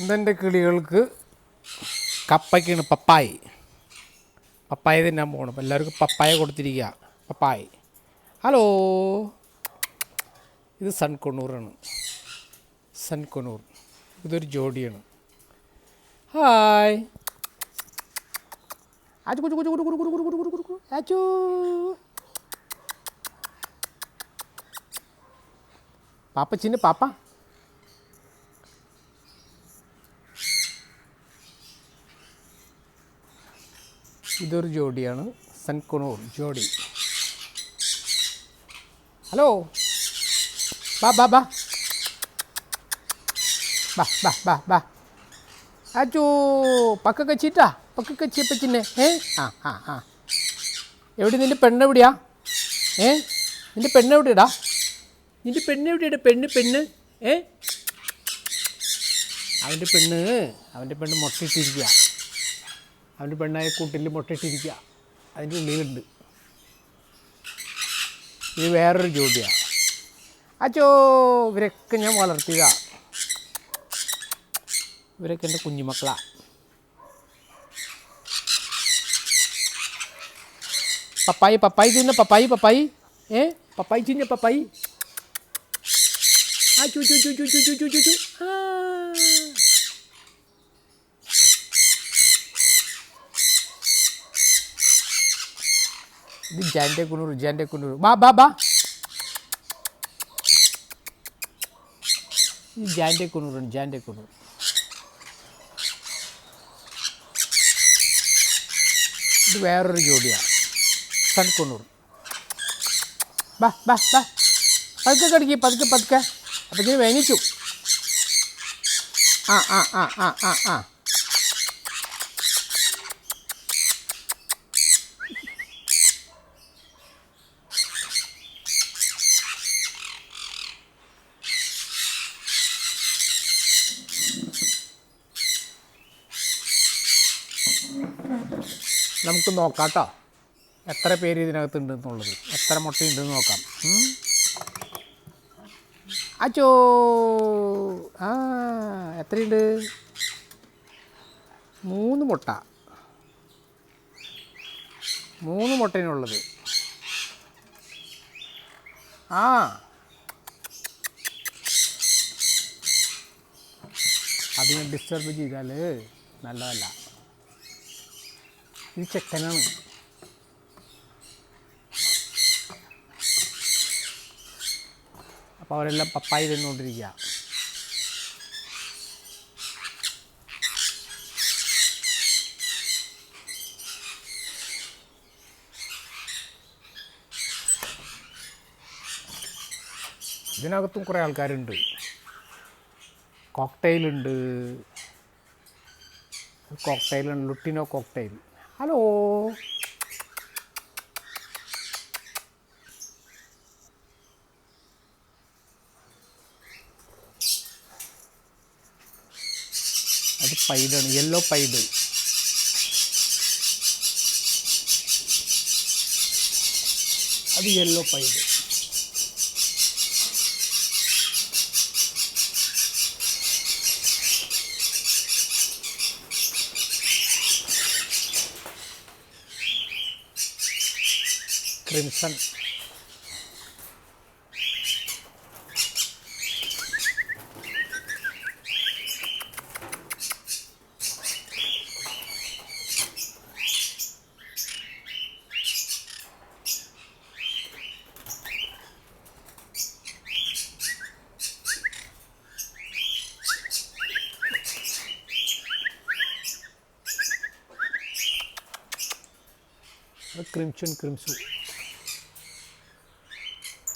ഇന്നെന്റെ കിളികൾക്ക് കപ്പയ്ക്കാണ് പപ്പായി. പപ്പായ തിന്നാൻ പോകണം എല്ലാവർക്കും പപ്പായ കൊടുത്തിരിക്കുക പപ്പായ. ഹലോ. ഇത് സൺകൊണ്ണൂറാണ് സൺകൊണ്ണൂർ ഇതൊരു ജോഡിയാണ്. ഹായ്. ആച്ചു കുച്ചു കുച്ചു കുരു കുരു കുരു കുരു കുരു കുരു കുരു ആച്ചു പാപ്പ ചിന്ന പാപ്പ. ഇതൊരു ജോഡിയാണ്. സൻകുണൂർ ജോഡി. ഹലോ. ബാ ബാ ബാ. ബാ ബാ ബാ ബാ. അച്ചോ പക്കൊക്കെ ചീറ്റാ പക്കൊക്കെ ചീപ്പച്ചിന്നെ ഏ? ആ ആ ആ. എവിടെ നിന്റെ പെണ്ണെവിടെയാ ഏ? നിന്റെ പെണ്ണെവിടെയാടാ നിന്റെ പെണ്ണെവിടെയാടാ പെണ്ണ് പെണ്ണ് ഏ? അവന്റെ പെണ്ണ് അവന്റെ പെണ്ണ് മുട്ടയിട്ടിരിക്കുക അവന്റെ പെണ്ണായ കൂട്ടിൽ മുട്ടയിട്ടിരിക്കുക. അതിന്റെ ഉള്ളിലുണ്ട്. ഇത് വേറൊരു ജോലിയാണ് അച്ചോ ഇവരൊക്കെ ഞാൻ വളർത്തിയതാ. ഇവരൊക്കെ എന്റെ കുഞ്ഞുമക്കളാണ് പപ്പായി പപ്പായി തിന്ന പപ്പായി പപ്പായി. ഏ? പപ്പായി ചെയ്യുന്ന പപ്പായി. ആ ചു ചു ചു ചു ചു ചു ചു ചു. ആ. ഇത് ജാന്റെ കുണൂർ ജാന്റെ കുണൂർ ബാ ബാ ബാ ഇത് ജാന്റെ കുണൂറാണ് ജാന്റെ കുണൂർ ഇത് വേറൊരു ജോഡിയാണ് സൺകുണൂർ ബാ ബാ ബാ. പതുക്കെ കടിക്ക് പതുക്കെ പതുക്കെ. അപ്പം ഇതിന് ആ ആ ആ ആ ആ ആ. നമുക്ക് നോക്കാം കേട്ടോ എത്ര പേര് ഇതിനകത്തുണ്ട് എന്നുള്ളത് എത്ര മുട്ടയുണ്ടെന്ന് നോക്കാം. അച്ചോ. ആ എത്രയുണ്ട്? മൂന്ന് മുട്ട. മൂന്ന് മുട്ടയിനുള്ളത് ആ. അതിനെ ഡിസ്റ്റർബ് ചെയ്താൽ നല്ലതല്ല. ഇത് ചെക്കനാണ്. അപ്പോൾ അവരെല്ലാം പപ്പായി തിന്നുകൊണ്ടിരിക്കുക ഇതിനകത്തും കുറേ ആൾക്കാരുണ്ട്. കോക്ടെയിലുണ്ട്. കോക്ടെയിലുണ്ട്. Lutino cockatiel. Hallo. అది పైడన్ ఎల్లో పైడు అది ఎల్లో పైడు क्रिम्सन क्रिमचन क्रिमसू